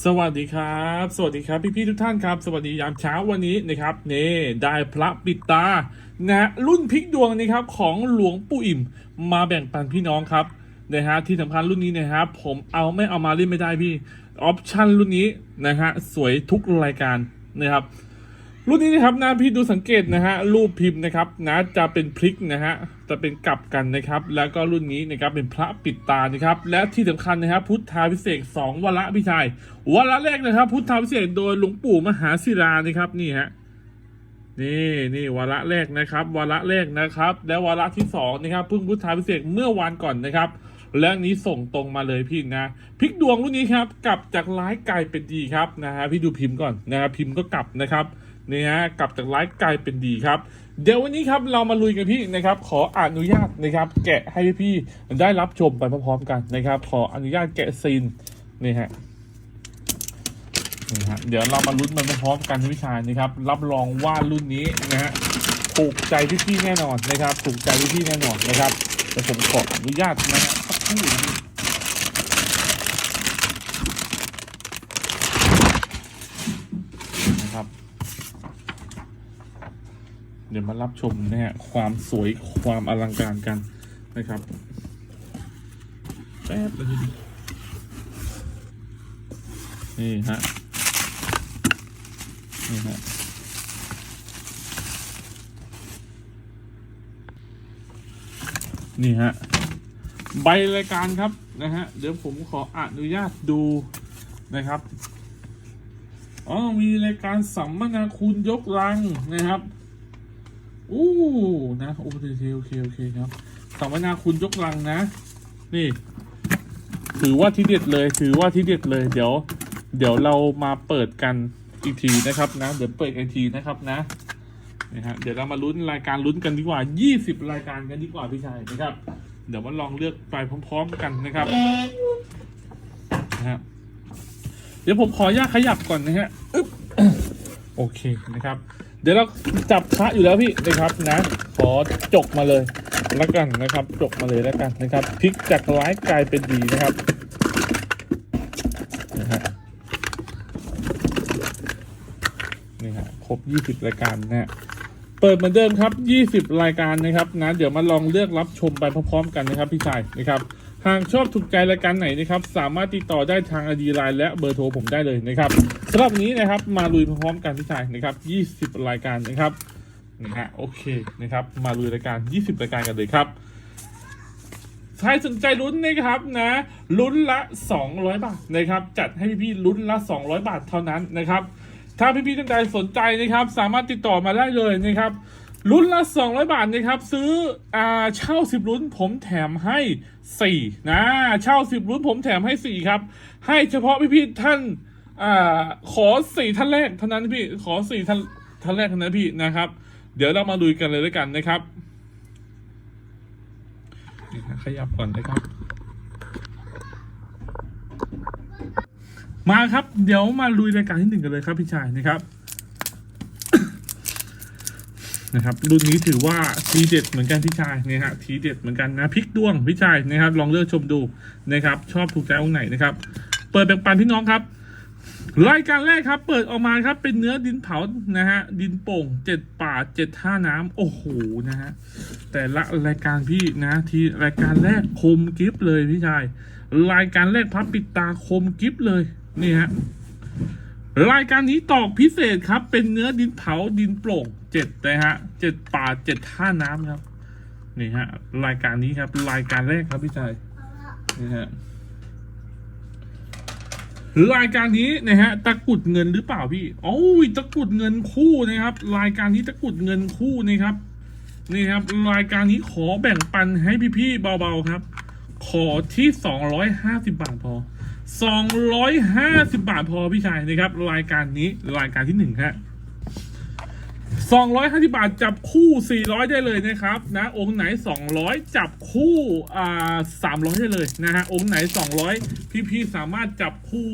สวัสดีครับ สวัสดีครับพี่ๆทุกท่านครับ สวัสดียามเช้าวันนี้นะครับนี่ได้พระปิดตานะรุ่นพลิกดวงนะครับของหลวงปู่อิ่ม มาแบ่งปันพี่น้องครับนะฮะที่สำคัญรุ่นนี้นะครับผมเอาไม่เอามาเล่นไม่ได้พี่ออปชั่นรุ่นนี้นะฮะสวยทุกรายการนะครับ รุ่นนี้นะครับนะพี่ดูสังเกตนะฮะรูปพิมพ์นะครับนะจะเป็นพลิกนะฮะจะเป็นกลับกันนะครับ แล้วก็รุ่นนี้นะครับเป็นพระปิดตานะครับ และที่สำคัญนะครับ พุทธาพิเศษสองวาระพี่ชายวาระแรกนะครับ พุทธาพิเศษโดยหลวงปู่มหาศิลานะครับนี่ฮะนี่นี่วาระแรกนะครับวาระแรกนะครับ และวาระที่สองนะครับเพิ่งพุทธาพิเศษเมื่อวานก่อนนะครับและนี้ส่งตรงมาเลยพี่นะพลิกดวงรุ่นนี้ครับกลับจากร้ายกลายเป็นดีครับนะฮะพี่ดูพิมพ์ก่อนนะครับพิมพ์ก็กลับนะครับ นี่ฮะกลับจากร้ายกลายเป็นดีครับ เดี๋ยววันนี้ครับเรามาลุยกันพี่นะครับ ขออนุญาตนะครับ แกะให้พี่ได้รับชมไปพร้อมๆกันนะครับ ขออนุญาตแกะซีนนี่ฮะนี่ฮะเดี๋ยวเรามาลุ้นมันพร้อมๆกันพี่ชายนะครับ รับรองว่ารุ่นนี้นะฮะถูกใจพี่ๆแน่นอนนะครับ ถูกใจพี่ๆแน่นอนนะครับเดี๋ยวผมขออนุญาตนะฮะสักครู่นะ นะครับ เดี๋ยวมารับชมนะฮะความสวยความอลังการกันนะครับแป๊บเลยนี่ฮะนี่ฮะนี่ฮะใบรายการครับนะฮะเดี๋ยวผมขออนุญาตดูนะครับอ๋อมีรายการสัมมนาคุณยกลังนะครับ อู้นะโอเคโอเคโอเคครับสัมมนาคุณยกลังนะ นี่ ถือว่าที่เด็ดเลย ถือว่าที่เด็ดเลย เดี๋ยว เดี๋ยวเรามาเปิดกันอีกทีนะครับนะ เดี๋ยวเปิดอีกทีนะครับนะนะฮะเดี๋ยวเรามาลุ้นรายการลุ้นกันดีกว่า 20 รายการกันดีกว่าพี่ชายนะครับ เดี๋ยวมาลองเลือกไปพร้อม ๆ กันนะครับนะฮะเดี๋ยวผมขออนุญาตขยับก่อนนะฮะอึ๊บ โอเคนะครับ เดี๋ยวเราจับพระอยู่แล้วพี่นะครับนะ ขอจกมาเลยแล้วกันนะครับ จกมาเลยแล้วกันนะครับพลิกจากร้ายกลายเป็นดีนะครับนะฮะนี่ฮะครบ20รายการนะฮะเปิดเหมือนเดิมครับ 20 รายการนะครับนะ เดี๋ยวมาลองเลือกรับชมไปพร้อมๆกันนะครับพี่ชายนะครับ หากชอบถูกใจรายการไหนนะครับ สามารถติดต่อได้ทางอดีไลน์และเบอร์โทรผมได้เลยนะครับสำหรับนี้นะครับมาลุยพร้อมกันพี่ชายนะครับ 20 รายการนะครับนะฮะโอเคนะครับ มาลุยรายการ 20 รายการกันเลยครับใครสนใจลุ้นนะครับนะลุ้นละ 200 บาทนะครับ จัดให้พี่ๆลุ้นละ 200 บาทเท่านั้นนะครับ ถ้าพี่ๆท่านใดสนใจนะครับ สามารถติดต่อมาได้เลยนะครับ ลุ้นละ 200 บาทนะครับ ซื้ออ่าเช่า 10ลุ้นผมแถมให้ 4 นะ เช่า 10ลุ้นผมแถมให้ 4 ครับ ให้เฉพาะพี่ๆท่านอ่าขอ 4 ท่านแรกเท่านั้นพี่ขอ 4 ท่านท่านแรกเท่านั้นพี่นะครับ เดี๋ยวเรามาดูกันเลยด้วยกันนะครับขยับก่อนนะครับ มาครับ เดี๋ยวมาลุยรายการที่หนึ่งกันเลยครับพี่ชายนะครับ นะครับ รุ่นนี้ถือว่าทีเด็ดเหมือนกันพี่ชายนะฮะทีเด็ดเหมือนกันนะพลิกดวงพี่ชายนะครับ ลองเลือกชมดูนะครับ ชอบถูกใจองค์ไหนนะครับ เปิดแบ่งปันพี่น้องครับรายการแรกครับ เปิดออกมาครับเป็นเนื้อดินเผานะฮะดินโป่งเจ็ดป่าเจ็ดท่าน้ำโอ้โหนะฮะแต่ละรายการพี่นะที่รายการแรกคมกิฟเลยพี่ชาย รายการแรกพับปิดตาคมกิฟเลยนี่ฮะรายการนี้ตอกพิเศษครับ เป็นเนื้อดินเผาดินโปร่ง เจ็ดนะฮะเจ็ดป่าเจ็ดท่าน้ำครับ นี่ฮะ รายการนี้ครับ รายการแรกครับพี่ชายนี่ฮะรายการนี้นะฮะตะกุดเงินหรือเปล่าพี่โอ้ยตะกุดเงินคู่นะครับ รายการนี้ตะกุดเงินคู่นะครับ นี่ครับ รายการนี้ขอแบ่งปันให้พี่ๆเบาๆครับ ขอที่สองร้อยห้าสิบบาทพอสองร้อยห้าสิบาทพอพี่ชายนะครับ รายการนี้รายการที่หนึ่งฮะ สองร้อยห้าสิบาทจับคู่สี่ร้อยได้เลยนะครับนะองค์ไหนสองร้อยจับคู่อ่าสามร้อยได้เลยนะฮะองค์ไหนสองร้อยพี่ๆสามารถจับคู่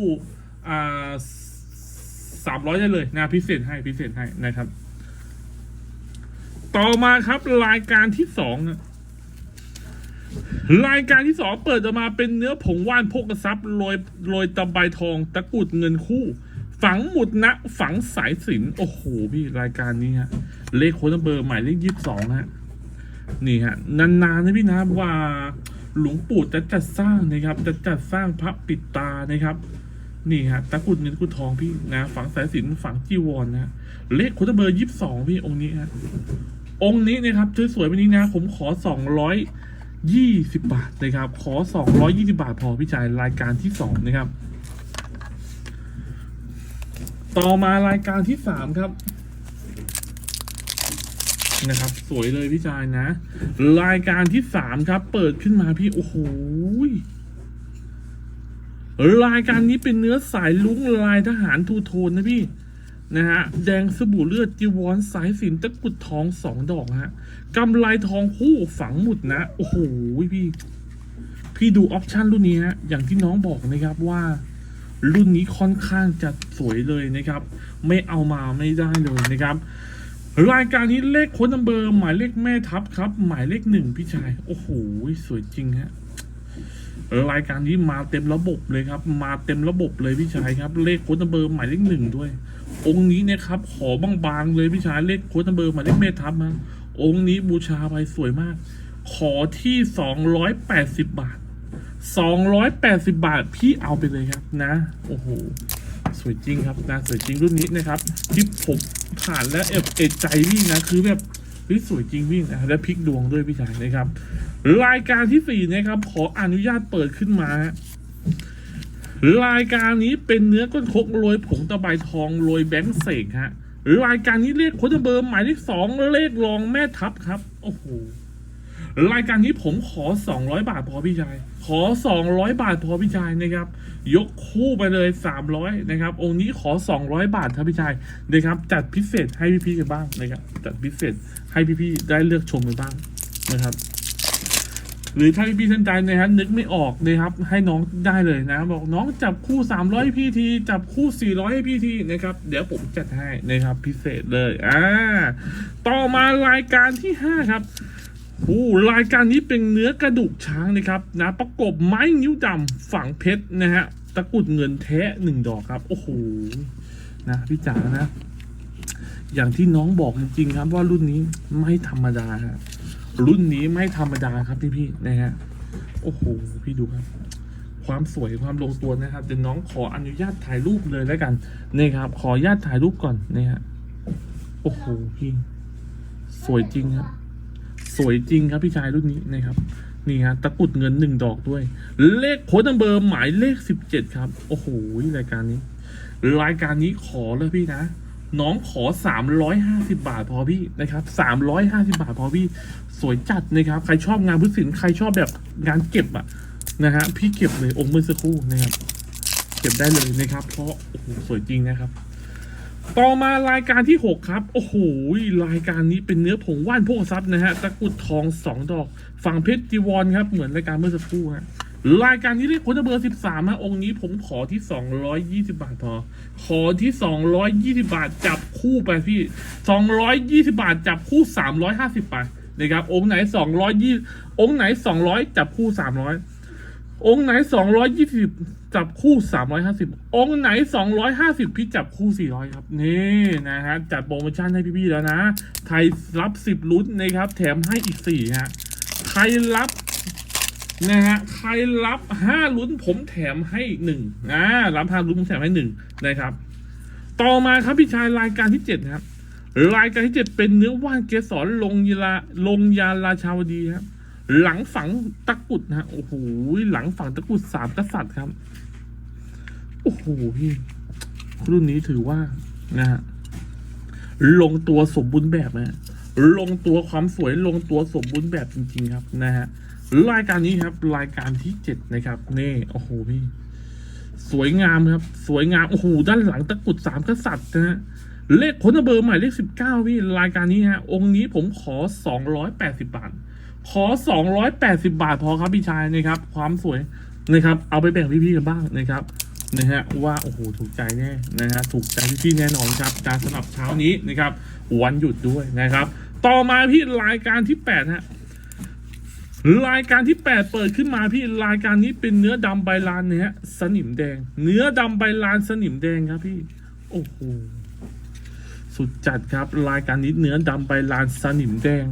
อ่าสามร้อยได้เลยนะพิเศษให้พิเศษให้นะครับ ต่อมาครับรายการที่สองรายการที่สองเปิดออกมาเป็นเนื้อผงว่านพกกระซับโรยโรยตะไบทองตะกุดเงินคู่ ฝังหมุดนะ ฝังสายสินโอ้โหพี่รายการนี้ฮะเลขโค้ดเบอร์หมายเลขยี่สิบสองฮะนี่ฮะนานๆนะพี่นะว่าหลวงปู่จะจัดสร้างนะครับ จะจัดสร้างพระปิดตานะครับ นี่ฮะตะกุดเงินตะกรุดทองพี่นะ ฝังสายสินฝังจีวรนะฮะเลขโค้ดเบอร์ยี่สิบสองพี่องค์นี้ฮะองค์นี้นะครับสวยๆแบบนี้นะ ผมขอสองร้อยยี่สิบบาทนะครับ ขอสองร้อยยี่สิบาทพอพี่ชายรายการที่สองนะครับ ต่อมารายการที่สามครับ นะครับ สวยเลยพี่ชายนะ รายการที่สามครับ เปิดขึ้นมาพี่โอ้โหรายการนี้เป็นเนื้อสายลุ้งลายทหารทูโทนนะพี่นะฮะแดงสบู่เลือดจีวรสายสินตะกุดทองสองดอกฮะกำไรทองคู่ฝังหมุดนะ โอ้โหพี่ พี่ดูออปชั่นรุ่นนี้ฮะอย่างที่น้องบอกนะครับว่า รุ่นนี้ค่อนข้างจะสวยเลยนะครับ ไม่เอามาไม่ได้เลยนะครับ รายการนี้เลขโค้ดนัมเบอร์ หมายเลขแม่ทัพครับ หมายเลขหนึ่งพี่ชาย โอ้โห สวยจริงฮะรายการนี้มาเต็มระบบเลยครับ มาเต็มระบบเลยพี่ชายครับ เลขโค้ดนัมเบอร์หมายเลขหนึ่งด้วย องค์นี้นะครับขอบางๆเลยพี่ชายเลขโค้ดนัมเบอร์หมายเลขแม่ทัพนะองค์นี้บูชาไปสวยมาก ขอที่สองร้อยแปดสิบบาท สองร้อยแปดสิบาท พี่เอาไปเลยครับนะ โอ้โห สวยจริงครับนะ สวยจริงรุ่นนี้นะครับที่ผมผ่านแล้วเอบเอกใจวิ่งนะ คือแบบเฮ้ยสวยจริงวิ่งนะและพลิกดวงด้วยพี่ชายนะครับ รายการที่สี่นะครับ ขออนุญาตเปิดขึ้นมารายการนี้เป็นเนื้อก้นคกโรยผงตะไบทองโรยแบงค์เสกฮะรายการนี้เลขโคดเบอร์หมายเลขสองเลขรองแม่ทัพครับ โอ้โห รายการนี้ผมขอ 200 บาทพอพี่ชาย ขอ 200 บาทพอพี่ชายนะครับ ยกคู่ไปเลย 300 นะครับ องค์นี้ขอ 200 บาทครับพี่ชายนะครับ จัดพิเศษให้พี่ๆกันบ้างนะครับ จัดพิเศษให้พี่ๆได้เลือกชมกันบ้างนะครับหรือถ้าพี่ๆท่านใดนะฮะนึกไม่ออกนะครับ ให้น้องได้เลยนะ บอกน้องจับคู่ 300พี่ทีจับคู่ 400ให้พี่ทีนะครับ เดี๋ยวผมจัดให้นะครับ พิเศษเลยอ่าต่อมารายการที่ 5 ครับ โอ้รายการนี้เป็นเนื้อกระดูกช้างนะครับนะประกบไม้นิ้วดำฝังเพชรนะฮะตะกุดเงินแท้หนึ่งดอกครับ โอ้โหนะพี่จ๋านะ อย่างที่น้องบอกจริงๆครับ ว่ารุ่นนี้ไม่ธรรมดาฮะรุ่นนี้ไม่ธรรมดาครับพี่พี่ๆนะฮะโอ้โหพี่ดูครับ ความสวยความลงตัวนะครับเดี๋ยวน้องขออนุญาตถ่ายรูปเลยแล้วกันนี่ครับ ขออนุญาตถ่ายรูปก่อนนะฮะโอ้โหพี่ สวยจริงครับ สวยจริงครับพี่ชายรุ่นนี้นะครับนี่ฮะตะกุดเงินหนึ่งดอกด้วย เลขโค้ดนัมเบอร์หมายเลขสิบเจ็ดครับ โอ้โหรายการนี้ รายการนี้ขอเลยพี่นะน้องขอสามร้อยห้าสิบาทพอพี่นะครับสามร้อยห้าสิบาทพอพี่ สวยจัดนะครับ ใครชอบงานพุทธศิลป์ใครชอบแบบงานเก็บอะนะฮะพี่เก็บเลยองค์เมื่อสักครู่นะครับ เก็บได้เลยนะครับ เพราะโอ้โหสวยจริงนะครับ ต่อมารายการที่ 6 ครับ โอ้โห รายการนี้เป็นเนื้อผงว่านพวกทรัพย์นะฮะ ตะกุดทองสองดอก ฝั่งเพชรจีวรครับ เหมือนรายการเมื่อสักครู่ฮะ รายการนี้เรียกคนเบอร์สิบสามฮะองค์นี้ผมขอที่สองร้อยยี่สิบาทพอ ขอที่สองร้อยยี่สิบาทจับคู่ไปพี่สองร้อยยี่สิบาทจับคู่สามร้อยห้าสิบไปนะครับ องค์ไหนสองร้อยยี่องค์ไหนสองร้อยจับคู่สามร้ องค์ไหนสองร้อยยี่สิบจับคู่สามร้อยห้าสิบองค์ไหนสองร้อยห้าสิบพี่จับคู่สี่ร้อยครับ นี่นะฮะ จัดโปรโมชั่นให้พี่ๆแล้วนะใครรับสิบลุ้นนะครับ แถมให้อีกสี่ฮะ ใครรับนะฮะ ใครรับห้าลุ้นผมแถมให้หนึ่งอ่ารับห้าลุ้นผมแถมให้หนึ่งนะครับ ต่อมาครับพี่ชายรายการที่เจ็ดครับ รายการที่เจ็ดเป็นเนื้อว่านเกสรลงยาลาลงยาราชาวดีครับ หลังฝังตะกุดนะฮะโอ้โหหลังฝังตะกุดสามกษัตริย์ครับ โอ้โหพี่รุ่นนี้ถือว่านะฮะลงตัวสมบูรณ์แบบนะลงตัวความสวยลงตัวสมบูรณ์แบบจริง ๆ ครับนะฮะรายการนี้ครับ รายการที่เจ็ดนะครับนี่โอ้โหพี่ สวยงามครับ สวยงามโอ้โหด้านหลังตะกุดสามกษัตริย์นะฮะ เลขคนเบอร์หมายเลขสิบเก้าพี่รายการนี้ฮะ องค์นี้ผมขอสองร้อยแปดสิบบาท ขอ 280 บาทพอครับพี่ชายนะครับ ความสวยนะครับ เอาไปแบ่งพี่ๆกันบ้างนะครับนะฮะว่าโอ้โหถูกใจแน่นะฮะถูกใจพี่ๆแน่นอนครับ การสำหรับเช้านี้นะครับ วันหยุดด้วยนะครับ ต่อมาพี่รายการที่8ฮะรายการที่แปดเปิดขึ้นมาพี่รายการนี้เป็นเนื้อดำใบลานเนี่ยสนิมแดง เนื้อดำใบลานสนิมแดงครับพี่ โอ้โห สุดจัดครับ รายการนี้เนื้อดำไปลานสนิมแดง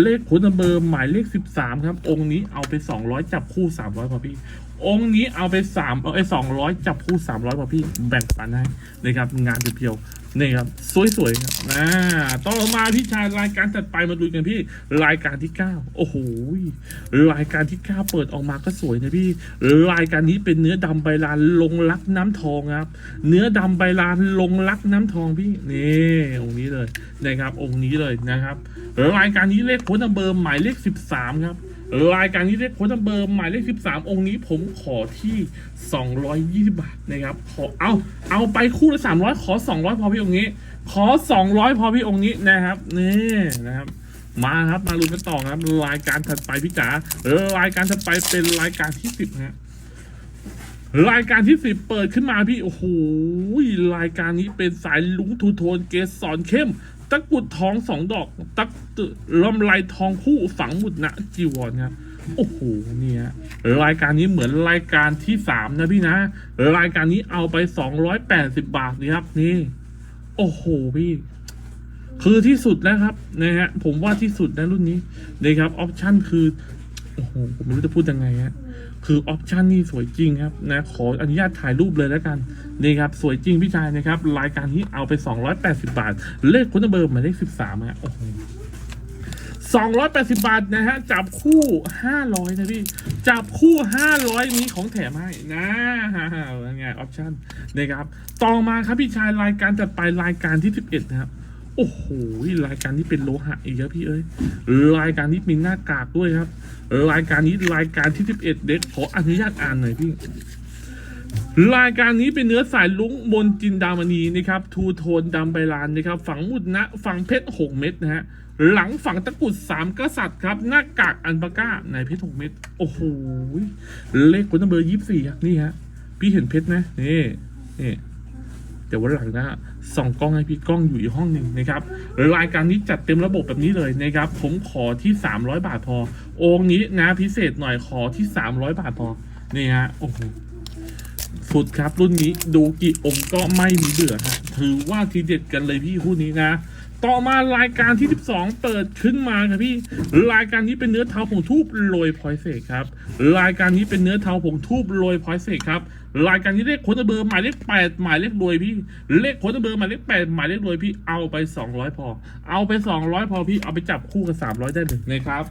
เลขคุณเบอร์หมายเลขสิบสามครับ องค์นี้เอาไปสองร้อยจับคู่สามร้อยพอพี่ องค์นี้เอาไปสามเอาไอ้สองร้อยจับคู่สามร้อยพอพี่ แบ่งปันให้นะครับ งานเพียว นี่ครับ สวยๆครับนะต่อมาพี่ชายรายการถัดไปมาดูกันพี่รายการที่เก้าโอ้โหรายการที่เก้าเปิดออกมาก็สวยนะพี่ รายการนี้เป็นเนื้อดำใบลานลงรักน้ำทองครับ เนื้อดำใบลานลงรักน้ำทองพี่นี่องค์นี้เลยนะครับองค์นี้เลยนะครับรายการนี้เลขโค้ดนัมเบอร์หมายเลขสิบสามครับ รายการนี้เลขโค้ดเบอร์หมายเลขสิบสามองค์นี้ผมขอที่สองร้อยยี่สิบาทนะครับขอเอาเอาไปคู่ละสามร้อยขอสองร้อยพอพี่องค์นี้ ขอสองร้อยพอพี่องค์นี้นะครับนี่นะครับมาครับมาลุ้นกันต่อครับ รายการถัดไปพี่จ๋ารายการถัดไปเป็นรายการที่สิบฮะรายการที่สิบเปิดขึ้นมาพี่ โอ้โหรายการนี้เป็นสายลุงทูโทนเกสรเข้ม ตะกุดทองสองดอกตะกุดลำไรทองคู่ฝังหมุดณจีวรครับโอ้โหเนี่ยรายการนี้เหมือนรายการที่สามนะพี่นะ รายการนี้เอาไปสองร้อยแปดสิบบาทนี่ครับนี่ โอ้โหพี่ คือที่สุดแล้วครับนะฮะผมว่าที่สุดนะรุ่นนี้นะครับออปชั่นคือโอ้โหผมไม่รู้จะพูดยังไงฮะ คือออปชันนี่สวยจริงครับนะขออนุญาตถ่ายรูปเลยแล้วกันนี่ครับสวยจริงพี่ชายนะครับ รายการนี้เอาไป 280 บาท เลขคุณเบอร์หมายเลข13ฮะโอ้โห280 บาทนะฮะ จับคู่ 500 นะพี่ จับคู่ 500นี้ของแถมให้นะไงออปชันนะครับ ต่อมาครับพี่ชายรายการจัดไปรายการที่ 11 นะครับ โอ้โหรายการนี้เป็นโลหะอีกแล้วพี่เอ้ยรายการนี้มีหน้ากากด้วยครับ รายการนี้รายการที่11เด็กขออนุญาตอ่านหน่อยพี่รายการนี้เป็นเนื้อสายลุ้งมนจินดามณีนะครับ ทูโทนดำใบลานนะครับ ฝังมุดนะฝังเพชรหกเม็ดนะฮะ หลังฝังตะกุดสามกษัตริย์ครับ หน้ากากอันปาก้าในเพชรหกเม็ด โอ้โห เลขคนเบอร์ยี่สี่นี่ฮะ พี่เห็นเพชรไหมนี่นี่เดี๋ยววันหลังนะ ส่องกล้องให้พี่กล้องอยู่อีกห้องหนึ่งนะครับรายการนี้จัดเต็มระบบแบบนี้เลยนะครับ ผมขอที่ 300 บาทพอ องค์นี้นะพิเศษหน่อยขอที่ 300 บาทพอนี่ฮะโอ้โหสุดครับรุ่นนี้ดูกี่องค์ก็ไม่มีเบื่อฮะถือว่าทีเด็ดกันเลยพี่คู่นี้นะ ต่อมารายการที่ 12 เปิดขึ้นมาครับพี่ รายการนี้เป็นเนื้อเทาผงทูบโรยพอยเศษครับ รายการนี้เป็นเนื้อเทาผงทูบโรยพอยเศษครับ รายการนี้เลขโค้ดเบอร์หมายเลขแปดหมายเลขรวยพี่ เลขโค้ดเบอร์หมายเลขแปดหมายเลขรวยพี่ เอาไป200พอ เอาไป200พอพี่ เอาไปจับคู่กับ300ได้เลยนะครับ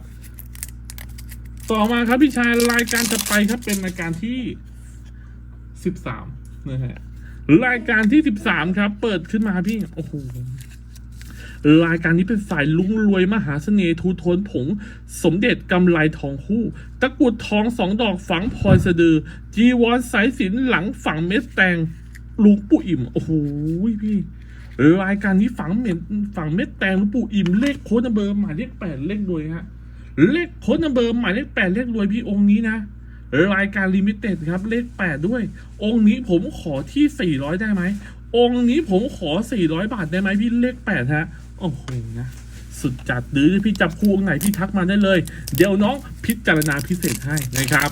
ต่อมาครับพี่ชายรายการจะไปครับเป็นรายการที่13นะฮะ รายการที่13ครับ เปิดขึ้นมาพี่ โอ้โห รายการนี้เป็นสายลุ้งรวยมหาเสน่ห์ทูโทนผง สมเด็จกำไลทองคู่ ตะกรุดทองสองดอกฝังพลอยสะดือ จีวรสายสินหลังฝังเม็ดแตงลุงปู่อิ่ม โอ้โหพี่รายการนี้ฝังเม็ดฝังเม็ดแตงลุงปู่อิ่ม เลขโค้ดนเบอร์หมายเลขแปดเลขรวยฮะเลขโค้ดนเบอร์หมายเลขแปดเลขรวยพี่องค์นี้นะรายการลิมิเต็ดครับเลขแปดด้วย องค์นี้ผมขอที่สี่ร้อยได้ไหม องค์นี้ผมขอสี่ร้อยบาทได้ไหมพี่เลขแปดฮะ อ้โหนะสุดจัดหรือพี่จับคู่องไหนพี่ทักมาได้เลย เดี๋ยวน้องพิจารณาพิเศษให้นะครับ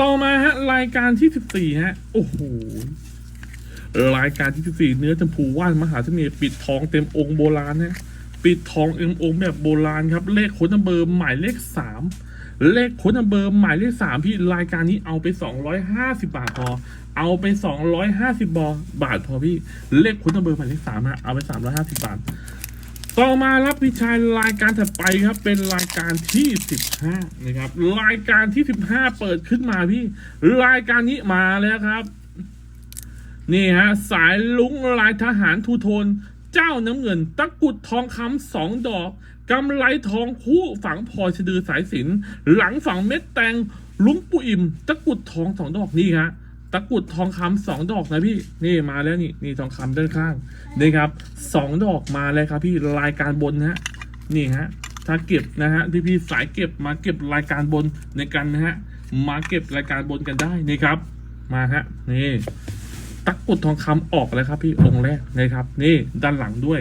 ต่อมาฮะรายการที่สิบสี่ฮะ โอ้โหรายการที่สิบสี่เนื้อจมพูว่านมหาเสน่ห์ปิดทองเต็มองค์โบราณฮะปิดทองเอ็มองค์แบบโบราณครับ เลขโค้ดนัมเบอร์หมายเลขสามเลขโค้ดนัมเบอร์หมายเลขสามพี่รายการนี้เอาไปสองร้อยห้าสิบาทพอ เอาไปสองร้อยห้าสิบบาทพอพี่เลขค้ดนัมเบอร์หมายเลขสามฮะเอาไปสามร้อยห้าสิบบาท ต่อมารับพิชัยรายการถัดไปครับ เป็นรายการที่สิบห้านะครับ รายการที่สิบห้าเปิดขึ้นมาพี่ รายการนี้มาแล้วครับ นี่ฮะสายลุงลายทหารทูโทน เจ้าน้ำเงิน ตะกุดทองคำสองดอกกำไรทองคู่ฝังพลอยสะดือสายสินหลังฝังเม็ดแตงลุงปุอิ่มตะกุดทองสองดอกนี่ฮะ ตะกุดทองคำสองดอกนะพี่นี่มาแล้วนี่นี่ทองคำด้านข้างนี่ครับสองดอกมาแล้วครับ พี่รายการบนนะฮะนี่ฮะถ้าเก็บนะฮะพี่พี่ๆสายเก็บมาเก็บรายการบนในกันนะฮะมาเก็บรายการบนกันได้นี่ครับ มาฮะนี่ ตะกรุดทองคำออกแล้วครับ พี่องค์แรกนะครับ นี่ด้านหลังด้วย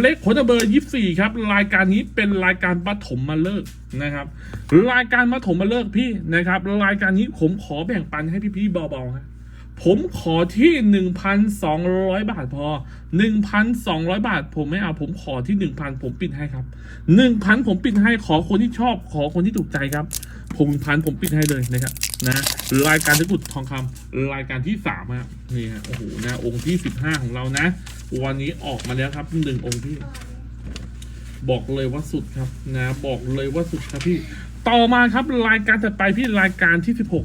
เลขผลเบอร์ยี่สี่ครับ รายการนี้เป็นรายการปฐมมาเลิกนะครับ รายการปฐมมาเลิกพี่นะครับ รายการนี้ผมขอแบ่งปันให้พี่ๆเบาๆฮะผมขอที่หนึ่งพันสองร้อยบาทพอหนึ่งพันสองร้อยบาท ผมไม่เอาผมขอที่หนึ่งพันผมปิดให้ครับหนึ่งพันผมปิดให้ขอคนที่ชอบขอคนที่ถูกใจครับ ผมพันผมปิดให้เลยนะครับนะรายการตะกุดทองคำรายการที่สามครับนี่ฮะโอ้โหนะองค์ที่สิบห้าของเรานะ วันนี้ออกมาแล้วครับหนึ่งองค์พี่ บอกเลยว่าสุดครับนะ บอกเลยว่าสุดครับพี่ต่อมาครับรายการถัดไปพี่รายการที่สิบหก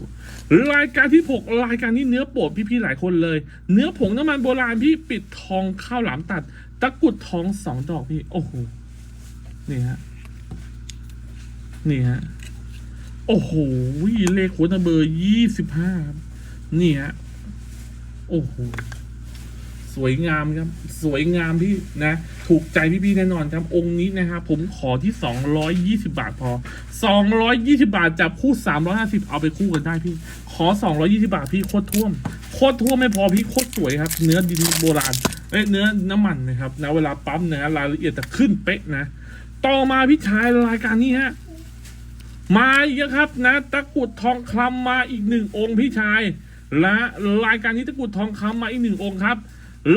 รายการที่หกรายการนี้เนื้อโปรดพี่ๆหลายคนเลย เนื้อผงน้ำมันโบราณพี่ปิดทองข้าวหลามตัด ตะกุดทองสองดอกพี่ โอ้โห นี่ฮะ นี่ฮะ โอ้โห เลขโค้ดเบอร์ยี่สิบห้านี่ฮะ โอ้โห สวยงามครับ สวยงามพี่นะ ถูกใจพี่ๆแน่นอนครับ องค์นี้นะครับผมขอที่สองร้อยยี่สิบาทพอสองร้อยยี่สิบาท จับคู่สามร้อยห้าสิบเอาไปคู่กันได้พี่ ขอสองร้อยี่สิบาทพี่โคตรท่วม โคตรท่วมไม่พอพี่โคตรสวยครับ เนื้อดินโบราณเอ้เนื้อน้ำมันนะครับนะเวลาปั๊มนะรายละเอียดจะขึ้นเป๊ะนะ ต่อมาพี่ชายรายการนี้ฮะ มาอีกครับนะตะกุดทองคำมาอีกหนึ่งองค์พี่ชาย และรายการนี้ตะกุดทองคำมาอีกหนึ่งองค์ครับ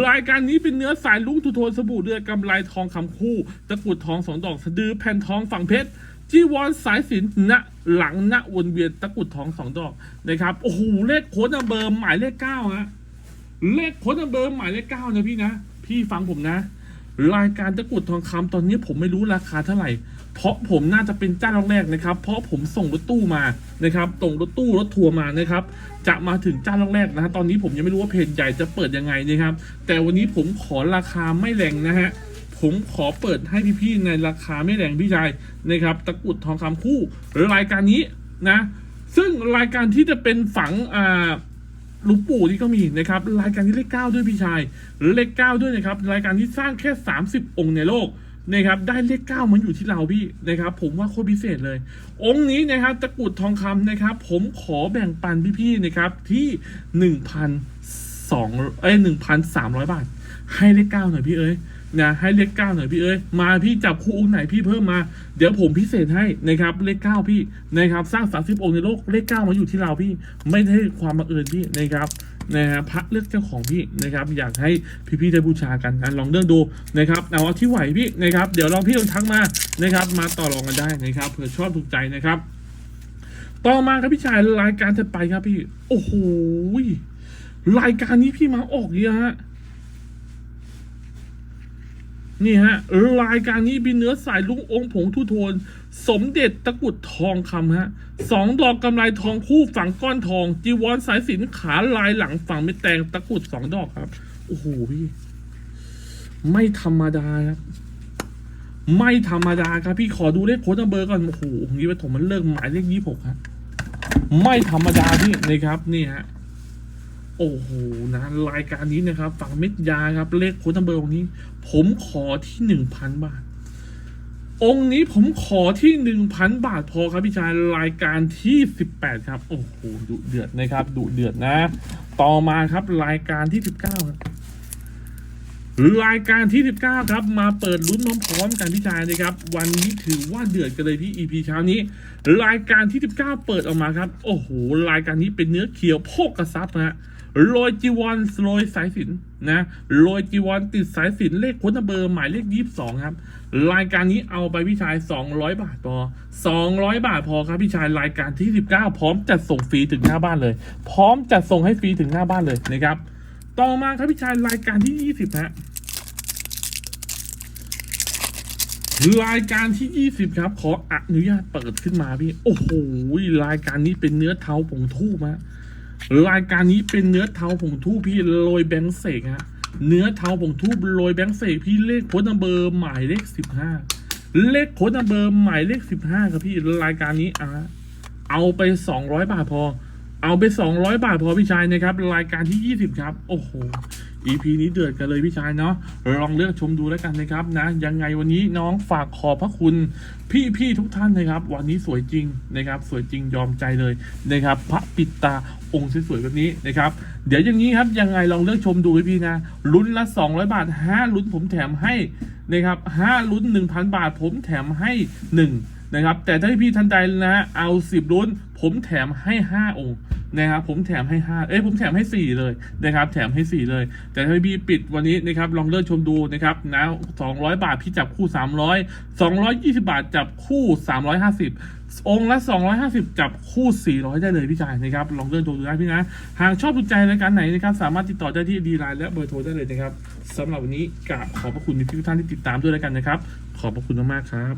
รายการนี้เป็นเนื้อสายลุงทุโทนสบู่เดือดกำไรทองคำคู่ ตะกุดทองสองดอกสะดือแผ่นทองฝั่งเพชรจีวรสายสินณหลังณวนเวียนตะกุดทองสองดอกนะครับโอ้โหเลขโค้ดนัมเบอร์หมายเลขเก้าฮะเลขโค้ดนัมเบอร์หมายเลขเก้านะพี่นะ พี่ฟังผมนะ รายการตะกุดทองคำตอนนี้ผมไม่รู้ราคาเท่าไหร่ เพราะผมน่าจะเป็นเจ้าแรกนะครับ เพราะผมส่งรถตู้มานะครับส่งรถตู้รถทัวร์มานะครับ จะมาถึงเจ้าแรกนะฮะตอนนี้ผมยังไม่รู้ว่าเพจใหญ่จะเปิดยังไงนะครับ แต่วันนี้ผมขอราคาไม่แรงนะฮะผมขอเปิดให้พี่ๆในราคาไม่แรงพี่ชายนะครับ ตะกรุดทองคำคู่รายการนี้นะ ซึ่งรายการที่จะเป็นฝังอ่าหลวงปู่นี่ก็มีนะครับ รายการที่เลขเก้าด้วยพี่ชายเลขเก้าด้วยนะครับ รายการที่สร้างแค่ 30 องค์ในโลก นะครับได้เลขเก้ามันอยู่ที่เราพี่นะครับ ผมว่าโคตรพิเศษเลย องค์นี้นะครับตะกรุดทองคำนะครับ ผมขอแบ่งปันพี่ๆนะครับที่หนึ่งพันสองเอ้ยหนึ่งพันสามร้อยบาท ให้เลขเก้าหน่อยพี่เอ้ยนะให้เลขเก้าหน่อยพี่เอ้ยมาพี่จับคู่องค์ไหนพี่เพิ่มมา เดี๋ยวผมพิเศษให้นะครับเลขเก้าพี่นะครับสร้างสามสิบองค์ในโลกเลขเก้ามาอยู่ที่เราพี่ ไม่ได้ความบังเอิญพี่นะครับ นะครับพระเลือกเจ้าของพี่นะครับ อยากให้พี่ๆได้บูชากันนะลองเลือกดูนะครับเอาที่ไหวพี่นะครับเดี๋ยวลองพี่ลองทักมานะครับมาต่อรองกันได้นะครับเผื่อชอบถูกใจนะครับ ต่อมาครับพี่ชายรายการถัดไปครับพี่โอ้โหรายการนี้พี่มาออกเยอะฮะนี่ฮะรายการนี้มีเนื้อสายลุงองค์ผงทุโทน สมเด็จตะกุดทองคำฮะสองดอกกำไรทองคู่ฝังก้อนทอง จีวรสายสินขาลายหลังฝังเม็ดแตงตะกุดสองดอกครับ โอ้โหพี่ ไม่ธรรมดาครับ ไม่ธรรมดาครับ พี่ขอดูเลขโค้ดนัมเบอร์ก่อน โอ้โหผมนี้ปฐมมันเลิกหมายเลขยี่หกครับไม่ธรรมดาพี่นะครับนี่ฮะโอ้โหนะรายการนี้นะครับ ฝั่งเม็ดยาครับ เลขโค้ดนัมเบอร์องนี้ ผมขอที่หนึ่งพันบาท องค์นี้ผมขอที่หนึ่งพันบาทพอครับพี่ชายรายการที่สิบแปดครับ โอ้โหดุเดือดนะครับดุเดือดนะ ต่อมาครับรายการที่สิบเก้าครับรายการที่ 19 ครับ มาเปิดลุ้นพร้อมๆกันพี่ชายนะครับ วันนี้ถือว่าเดือดกันเลยพี่ EP เช้านี้ รายการที่ 19 เปิดออกมาครับ โอ้โห รายการนี้เป็นเนื้อเขียวโพกกระซับนะฮะ โรยจีวอนโรยสายสินนะโรยจีวอนติดสายสินเลขค้นเบอร์หมายเลข22ครับ รายการนี้เอาไปพี่ชาย200บาทพอ200บาทพอครับพี่ชายรายการที่19พร้อมจัดส่งฟรีถึงหน้าบ้านเลย พร้อมจัดส่งให้ฟรีถึงหน้าบ้านเลยนะครับ ต่อมาครับพี่ชายรายการที่20ฮะรายการที่ 20 ครับ ขออนุญาตเปิดขึ้นมาพี่ โอ้โห รายการนี้เป็นเนื้อเท้าผงทูบฮะ รายการนี้เป็นเนื้อเท้าผงทูบพี่โรยแบงค์เสกฮะเนื้อเท้าผงทูบโรยแบงค์เสกพี่เลขโค้ดนัมเบอร์หมายเลข15เลขโค้ดนัมเบอร์หมายเลข15ครับพี่รายการนี้อะเอาไป200บาทพอ เอาไป200บาทพอพี่ชายนะครับ รายการที่20ครับ โอ้โห EP นี้เดือดกันเลยพี่ชายเนาะลองเลือกชมดูแล้วกันนะครับนะยังไงวันนี้น้องฝากขอบพระคุณ พี่ๆทุกท่านนะครับ วันนี้สวยจริงนะครับ สวยจริงยอมใจเลยนะครับ พระปิดตา งค์สวยๆแบบนี้นะครับ เดี๋ยวอย่างนี้ครับยังไงลองเลือกชมดูพี่นะลุ้นละ 200 บาท 5 ลุ้นผมแถมให้นะครับ5ลุ้น 1,000 บาท ผมแถมให้ 1 นะครับ แต่ถ้าพี่ทันใดนะฮะเอา 10 ลุ้น ผมแถมให้ 5 องค์ นะครับผมแถมให้ 5 เอ้ยผมแถมให้ 4 เลยนะครับแถมให้ 4 เลย แต่ถ้าพี่ปิดวันนี้นะครับลองเลือกชมดูนะครับนะ200 บาทพี่จับคู่ 300 220 บาทจับคู่ 350องละ 250 จับคู่ 400 ได้เลยพี่ชายนะครับ ลองเลือกดูได้พี่นะ หากชอบถูกใจรายการไหนนะครับ สามารถติดต่อได้ที่ดีไลน์และเบอร์โทรได้เลยนะครับสำหรับวันนี้กราบขอบพระคุณทุกท่านที่ติดตามด้วยแล้วกันนะครับ ขอบพระคุณมากๆครับ